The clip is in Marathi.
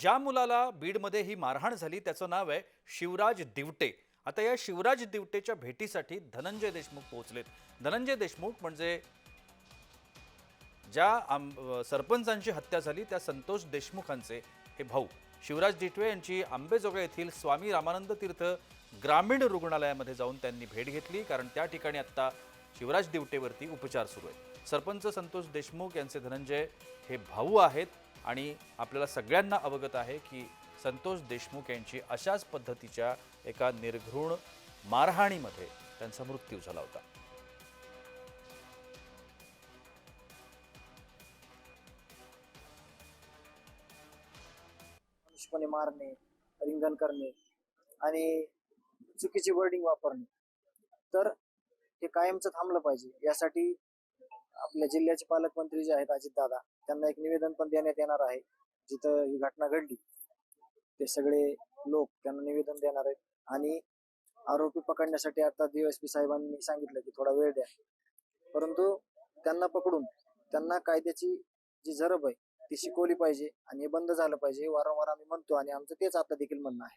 ज्या मुलाला बीडमध्ये ही मारहाण झाली त्याचं नाव आहे शिवराज दिवटे. आता या शिवराज दिवटेच्या भेटीसाठी धनंजय देशमुख पोहोचलेत. धनंजय देशमुख म्हणजे ज्या आम सरपंचांची हत्या झाली त्या संतोष देशमुखांचे हे भाऊ. शिवराज दिटवे यांची आंबेजोगाई येथील स्वामी रामानंद तीर्थ ग्रामीण रुग्णालयामध्ये जाऊन त्यांनी भेट घेतली कारण त्या ठिकाणी आत्ता शिवराज दिवटेवरती उपचार सुरू आहेत. सरपंच संतोष देशमुख यांचे धनंजय हे भाऊ आहेत. आणि आपल्याला सगळ्यांना अवगत आहे की संतोष देशमुख यांची अशाच पद्धतीच्या एका निर्घृण मारहाणीमध्ये त्यांचा मृत्यू झाला होता. मारणे रिंगण करणे आणि चुकीची वर्डिंग वापरणे. तर ते कायमचं थांबलं पाहिजे. यासाठी आपल्या जिल्ह्याचे पालकमंत्री जे आहेत अजितदादा त्यांना एक निवेदन पण देण्यात येणार आहे. जिथं ही घटना घडली ते सगळे लोक त्यांना निवेदन देणार आहेत. आणि आरोपी पकडण्यासाठी आता डीएसपी साहेबांनी सांगितलं की थोडा वेळ द्या. परंतु त्यांना पकडून त्यांना कायद्याची जी झरब आहे ती शिकवली पाहिजे आणि हे बंद झालं पाहिजे हे वारंवार आम्ही म्हणतो आणि आमचं तेच आता देखील म्हणणं आहे.